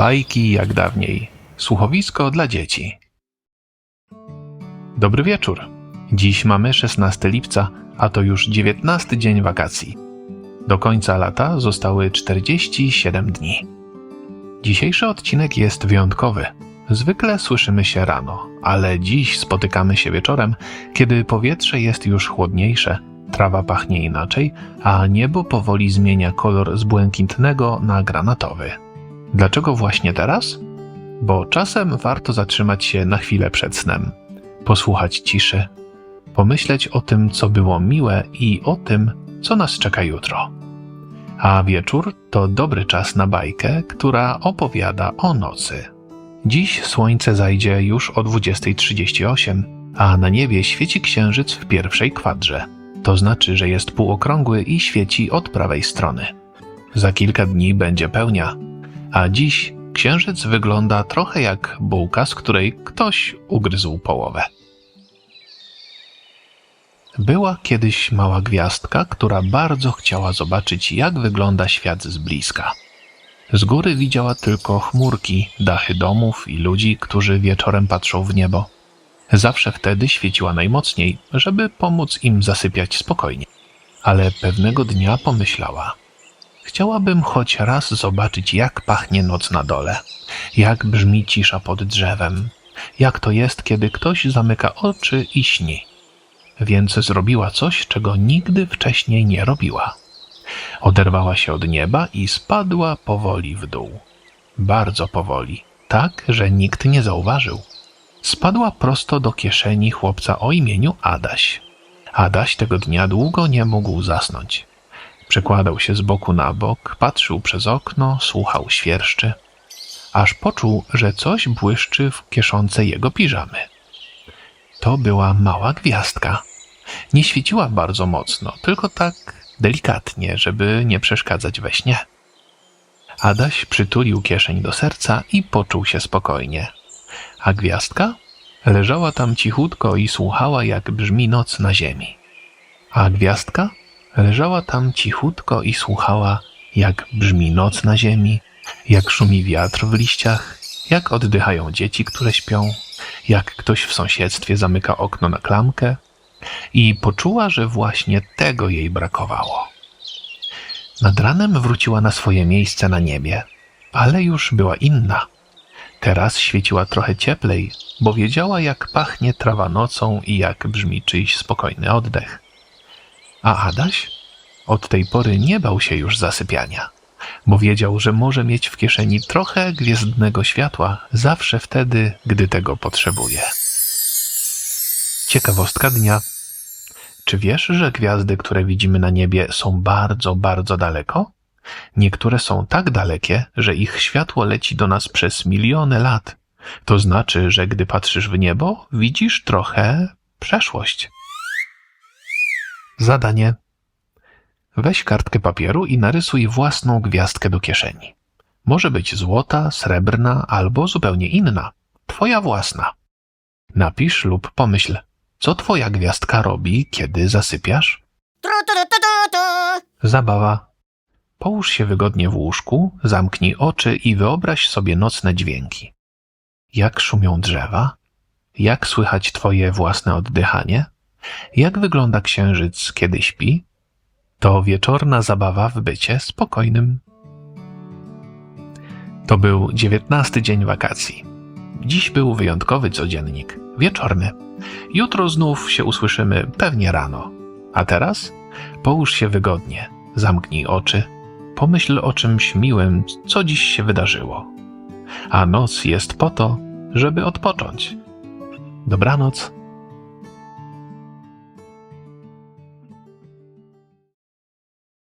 Bajki jak dawniej. Słuchowisko dla dzieci. Dobry wieczór. Dziś mamy 16 lipca, a to już 19 dzień wakacji. Do końca lata zostały 47 dni. Dzisiejszy odcinek jest wyjątkowy. Zwykle słyszymy się rano, ale dziś spotykamy się wieczorem, kiedy powietrze jest już chłodniejsze, trawa pachnie inaczej, a niebo powoli zmienia kolor z błękitnego na granatowy. Dlaczego właśnie teraz? Bo czasem warto zatrzymać się na chwilę przed snem, posłuchać ciszy, pomyśleć o tym, co było miłe i o tym, co nas czeka jutro. A wieczór to dobry czas na bajkę, która opowiada o nocy. Dziś słońce zajdzie już o 20.38, a na niebie świeci księżyc w pierwszej kwadrze. To znaczy, że jest półokrągły i świeci od prawej strony. Za kilka dni będzie pełnia, a dziś księżyc wygląda trochę jak bułka, z której ktoś ugryzł połowę. Była kiedyś mała gwiazdka, która bardzo chciała zobaczyć, jak wygląda świat z bliska. Z góry widziała tylko chmurki, dachy domów i ludzi, którzy wieczorem patrzą w niebo. Zawsze wtedy świeciła najmocniej, żeby pomóc im zasypiać spokojnie. Ale pewnego dnia pomyślała: Chciałabym choć raz zobaczyć, jak pachnie noc na dole, jak brzmi cisza pod drzewem, jak to jest, kiedy ktoś zamyka oczy i śni. Więc zrobiła coś, czego nigdy wcześniej nie robiła. Oderwała się od nieba i spadła powoli w dół. Bardzo powoli, tak, że nikt nie zauważył. Spadła prosto do kieszeni chłopca o imieniu Adaś. Adaś tego dnia długo nie mógł zasnąć. Przekładał się z boku na bok, patrzył przez okno, słuchał świerszczy, aż poczuł, że coś błyszczy w kieszonce jego piżamy. To była mała gwiazdka. Nie świeciła bardzo mocno, tylko tak delikatnie, żeby nie przeszkadzać we śnie. Adaś przytulił kieszeń do serca i poczuł się spokojnie. A gwiazdka leżała tam cichutko i słuchała, jak brzmi noc na ziemi. A gwiazdka leżała tam cichutko i słuchała, jak brzmi noc na ziemi, jak szumi wiatr w liściach, jak oddychają dzieci, które śpią, jak ktoś w sąsiedztwie zamyka okno na klamkę i poczuła, że właśnie tego jej brakowało. Nad ranem wróciła na swoje miejsce na niebie, ale już była inna. Teraz świeciła trochę cieplej, bo wiedziała, jak pachnie trawa nocą i jak brzmi czyjś spokojny oddech. A Adaś od tej pory nie bał się już zasypiania, bo wiedział, że może mieć w kieszeni trochę gwiezdnego światła zawsze wtedy, gdy tego potrzebuje. Ciekawostka dnia. Czy wiesz, że gwiazdy, które widzimy na niebie, są bardzo, bardzo daleko? Niektóre są tak dalekie, że ich światło leci do nas przez miliony lat. To znaczy, że gdy patrzysz w niebo, widzisz trochę przeszłość. Zadanie. Weź kartkę papieru i narysuj własną gwiazdkę do kieszeni. Może być złota, srebrna albo zupełnie inna. Twoja własna. Napisz lub pomyśl, co twoja gwiazdka robi, kiedy zasypiasz? Tru, tru, tu, tu, tu. Zabawa. Połóż się wygodnie w łóżku, zamknij oczy i wyobraź sobie nocne dźwięki. Jak szumią drzewa? Jak słychać twoje własne oddychanie? Jak wygląda księżyc, kiedy śpi? To wieczorna zabawa w bycie spokojnym. To był dziewiętnasty dzień wakacji. Dziś był wyjątkowy codziennik, wieczorny. Jutro znów się usłyszymy pewnie rano. A teraz połóż się wygodnie, zamknij oczy, pomyśl o czymś miłym, co dziś się wydarzyło. A noc jest po to, żeby odpocząć. Dobranoc.